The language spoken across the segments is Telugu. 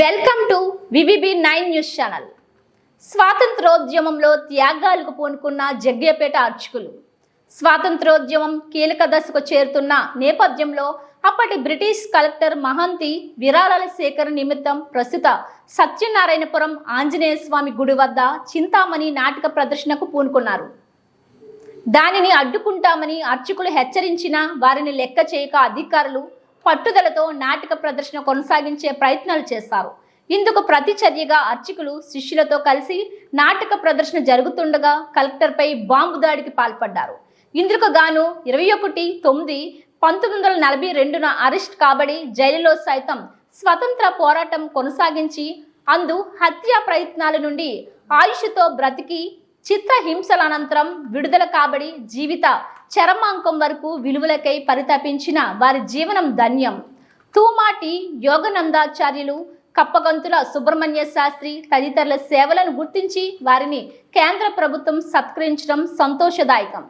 Welcome to VVB nine news channel. స్వాతంత్రోద్యమంలో త్యాగాలకు పూనుకున్న జగ్గయ్యపేట అర్చకులు. స్వాతంత్రోద్యమం కీలక దశకు చేరుతున్న నేపథ్యంలో అప్పటి బ్రిటిష్ కలెక్టర్ మహంతి విరాళాల సేకరణ నిమిత్తం ప్రస్తుత సత్యనారాయణపురం ఆంజనేయ స్వామి గుడి వద్ద చింతామణి నాటక ప్రదర్శనకు పూనుకున్నారు. దానిని అడ్డుకుంటామని అర్చకులు హెచ్చరించినా వారిని లెక్క చేయక అధికారులు పట్టుదలతో నాటక ప్రదర్శన కొనసాగించే ప్రయత్నాలు చేశారు. ఇందుకు ప్రతిచర్యగా అర్చకులు శిష్యులతో కలిసి నాటక ప్రదర్శన జరుగుతుండగా కలెక్టర్పై బాంబు దాడికి పాల్పడ్డారు. ఇందుకు గాను ఇరవై ఒకటి తొమ్మిది పంతొమ్మిది వందల నలభై రెండున అరెస్ట్ కాబడి జైలులో సైతం స్వతంత్ర పోరాటం కొనసాగించి అందు హత్యా ప్రయత్నాల నుండి ఆయుష్తో బ్రతికి చిత్రహింసల అనంతరం విడుదల కాబడి జీవిత చరమాంకం వరకు విలువలకై పరితపించిన వారి జీవనం ధన్యం. తూమాటి యోగనందాచార్యులు కప్పగంతుల సుబ్రహ్మణ్య శాస్త్రి తదితరుల సేవలను గుర్తించి వారిని కేంద్ర ప్రభుత్వం సత్కరించడం సంతోషదాయకం.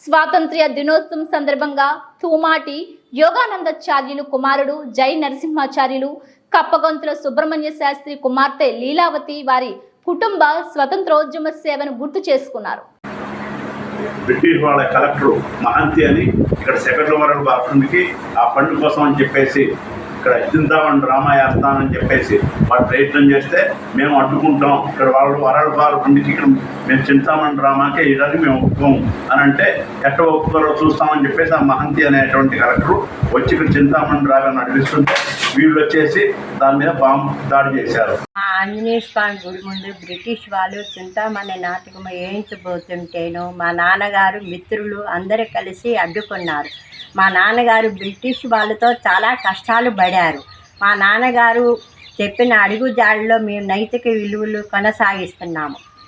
స్వాతంత్ర్య దినోత్సవం సందర్భంగా తూమాటి యోగానందాచార్యులు కుమారుడు జై నరసింహాచార్యులు కప్పగంతుల సుబ్రహ్మణ్య శాస్త్రి కుమార్తె లీలావతి వారి కుటుంబ స్వతంత్రోద్యమ సేవను గుర్తు చేసుకున్నారు. బ్రిటిష్ వాళ్ళ కలెక్టర్ మహంతి అని ఇక్కడ సెక్రటరీ బాత్రూమ్కి ఆ పండు కోసం అని చెప్పేసి ఇక్కడ చింతామణి డ్రామా వేస్తానని చెప్పేసి వాళ్ళు ప్రయత్నం చేస్తే మేము అడ్డుకుంటాం. ఇక్కడ వాళ్ళు వరల్డ్ బారు ఫండ్కి ఇక్కడ మేము చింతామణి డ్రామాకే ఇదని మేము ఒప్పుకోము అని అంటే ఎట్ట ఒప్పుకోరో చూస్తామని చెప్పేసి ఆ మహంతి అనేటువంటి కలెక్టరు వచ్చి ఇక్కడ చింతామణి డ్రామా నడిపిస్తుంటే వీళ్ళు వచ్చేసి దాని మీద బాంబు దాడి చేశారు. ఆంజనేయ స్వామి గుడి ముందు బ్రిటిష్ వాళ్ళు చింతామణి నాటకం వేయించబోతుంటేను మా నాన్నగారు మిత్రులు అందరూ కలిసి అడ్డుకున్నారు. మా నాన్నగారు బ్రిటిష్ వాళ్ళతో చాలా కష్టాలు పడారు. మా నాన్నగారు చెప్పిన అడుగుజాడలో మేము నైతిక విలువలు కొనసాగిస్తున్నాము.